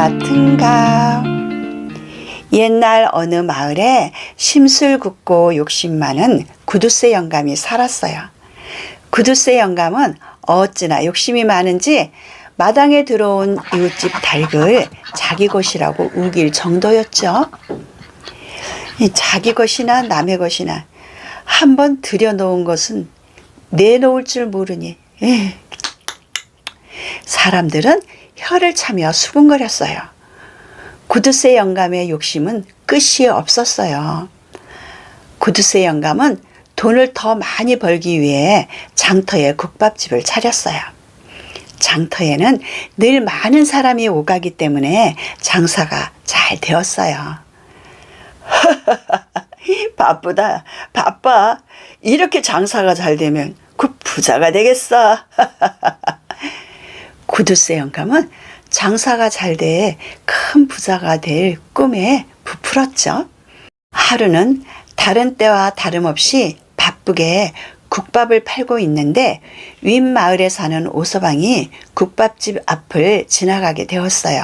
맡은 값. 옛날 어느 마을에 심술 굽고 욕심 많은 구두쇠 영감이 살았어요. 구두쇠 영감은 어찌나 욕심이 많은지 마당에 들어온 이웃집 닭을 자기 것이라고 우길 정도였죠. 이 자기 것이나 남의 것이나 한번 들여놓은 것은 내놓을 줄 모르니. 사람들은 혀를 차며 수군거렸어요. 구두쇠 영감의 욕심은 끝이 없었어요. 구두쇠 영감은 돈을 더 많이 벌기 위해 장터에 국밥집을 차렸어요. 장터에는 늘 많은 사람이 오가기 때문에 장사가 잘 되었어요. 바쁘다, 바빠. 이렇게 장사가 잘 되면 그 부자가 되겠어. 구두쇠 영감은 장사가 잘 돼 큰 부자가 될 꿈에 부풀었죠. 하루는 다른 때와 다름없이 바쁘게 국밥을 팔고 있는데 윗마을에 사는 오서방이 국밥집 앞을 지나가게 되었어요.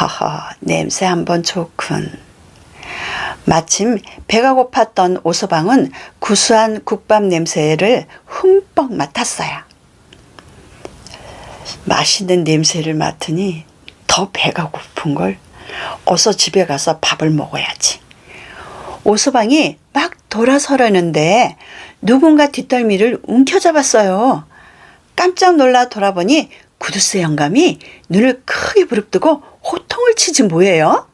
허허, 냄새 한번 좋군. 마침 배가 고팠던 오서방은 구수한 국밥 냄새를 흠뻑 맡았어요. 맛있는 냄새를 맡으니 더 배가 고픈 걸 어서 집에 가서 밥을 먹어야지. 오서방이 막 돌아서려는데 누군가 뒷덜미를 움켜잡았어요. 깜짝 놀라 돌아보니 구두쇠 영감이 눈을 크게 부릅뜨고 호통을 치지 뭐예요?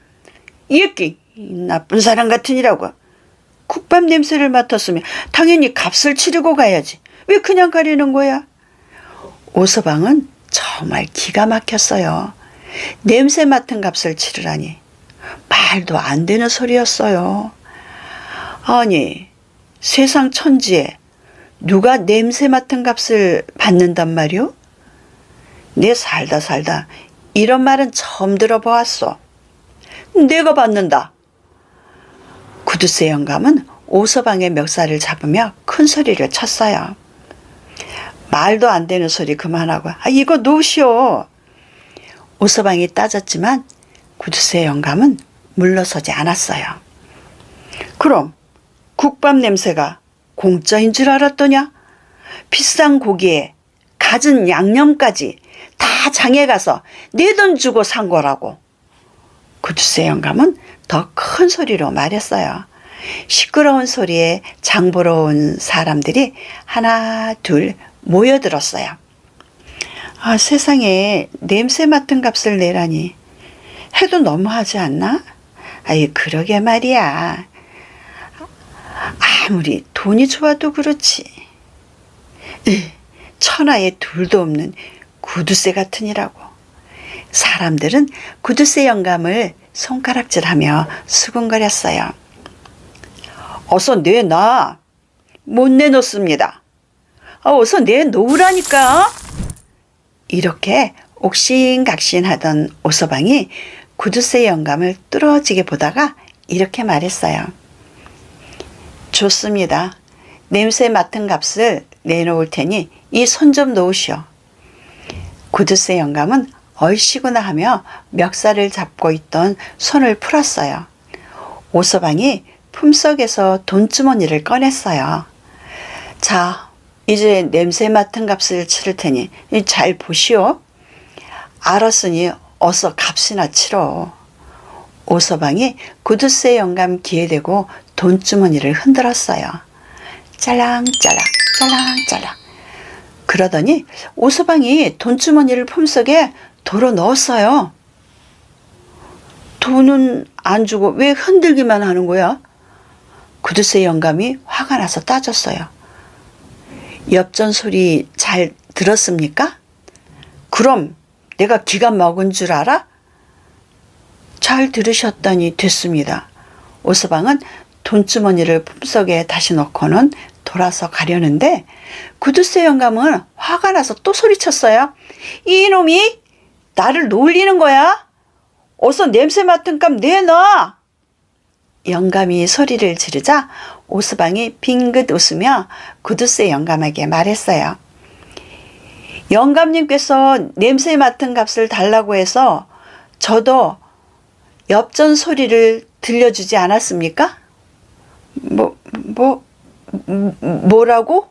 이끼 나쁜 사람 같으니라고. 국밥 냄새를 맡았으면 당연히 값을 치르고 가야지. 왜 그냥 가려는 거야? 오서방은 정말 기가 막혔어요. 냄새 맡은 값을 치르라니. 말도 안 되는 소리였어요. 아니, 세상 천지에 누가 냄새 맡은 값을 받는단 말이오? 내 살다 살다 이런 말은 처음 들어보았어. 내가 받는다. 구두쇠 영감은 오서방의 멱살을 잡으며 큰 소리를 쳤어요. 말도 안 되는 소리 그만하고 아 이거 놓으시오. 오서방이 따졌지만 구두쇠 영감은 물러서지 않았어요. 그럼 국밥 냄새가 공짜인 줄 알았더냐? 비싼 고기에 갖은 양념까지 다 장에 가서 내 돈 주고 산 거라고. 구두쇠 영감은 더 큰 소리로 말했어요. 시끄러운 소리에 장 보러 온 사람들이 하나 둘 모여들었어요. 아, 세상에 냄새 맡은 값을 내라니 해도 너무하지 않나? 아이 그러게 말이야. 아무리 돈이 좋아도 그렇지. 으, 천하에 둘도 없는 구두쇠 같으니라고. 사람들은 구두쇠 영감을 손가락질하며 수군거렸어요. 어서 내놔. 못 내놓습니다. 아, 어서 내놓으라니까. 이렇게 옥신각신 하던 오서방이 구두쇠 영감을 뚫어지게 보다가 이렇게 말했어요. 좋습니다. 냄새 맡은 값을 내놓을 테니 이 손 좀 놓으시오. 구두쇠 영감은 얼씨구나 하며 멱살을 잡고 있던 손을 풀었어요. 오서방이 품속에서 돈주머니를 꺼냈어요. 자, 이제 냄새 맡은 값을 치를 테니 잘 보시오. 알았으니 어서 값이나 치러. 오서방이 구두쇠 영감 대고 돈주머니를 흔들었어요. 짤랑짤랑 짤랑짤랑. 그러더니 오서방이 돈주머니를 품속에 도로 넣었어요. 돈은 안 주고 왜 흔들기만 하는 거야? 구두쇠 영감이 화가 나서 따졌어요. 엽전 소리 잘 들었습니까? 그럼 내가 기가 먹은 줄 알아? 잘 들으셨다니 됐습니다. 오서방은 돈주머니를 품속에 다시 넣고는 돌아서 가려는데 구두쇠 영감은 화가 나서 또 소리쳤어요. 이놈이 나를 놀리는 거야? 어서 냄새 맡은 값 내놔! 영감이 소리를 지르자 오수방이 빙긋 웃으며 구두쇠 영감에게 말했어요. 영감님께서 냄새 맡은 값을 달라고 해서 저도 엽전 소리를 들려주지 않았습니까? 뭐, 뭐, 음, 뭐라고?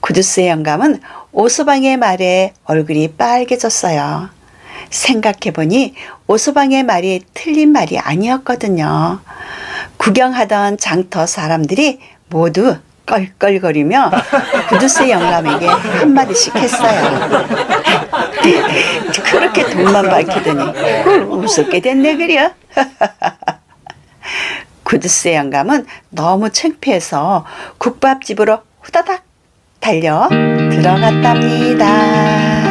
구두스의 영감은 오소방의 말에 얼굴이 빨개졌어요. 생각해보니 오소방의 말이 틀린 말이 아니었거든요. 구경하던 장터 사람들이 모두 껄껄거리며 구두스 영감에게 한마디씩 했어요. 그렇게 돈만 밝히더니 우습게 됐네 그려. 구두스 영감은 너무 창피해서 국밥집으로 후다닥 달려 들어갔답니다.